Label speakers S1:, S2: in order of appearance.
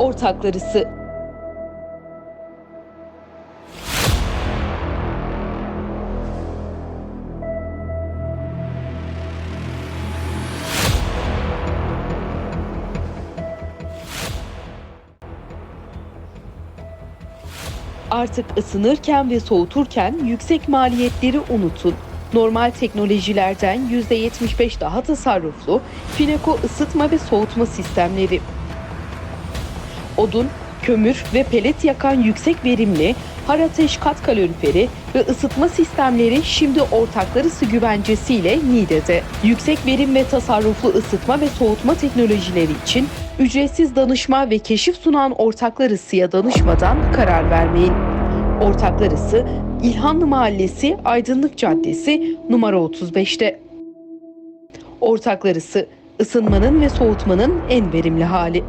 S1: ortaklarısı. Artık ısınırken ve soğuturken yüksek maliyetleri unutun. Normal teknolojilerden %75 daha tasarruflu Fineco ısıtma ve soğutma sistemleri. Odun, kömür ve pelet yakan yüksek verimli har ateş kat kaloriferi ve ısıtma sistemleri şimdi ortaklar ısı güvencesiyle Niğde'de. Yüksek verim ve tasarruflu ısıtma ve soğutma teknolojileri için ücretsiz danışma ve keşif sunan ortaklar ısıya danışmadan karar vermeyin. Ortaklar ısı İlhanlı Mahallesi Aydınlık Caddesi numara 35'te. Ortaklar ısı ısınmanın ve soğutmanın en verimli hali.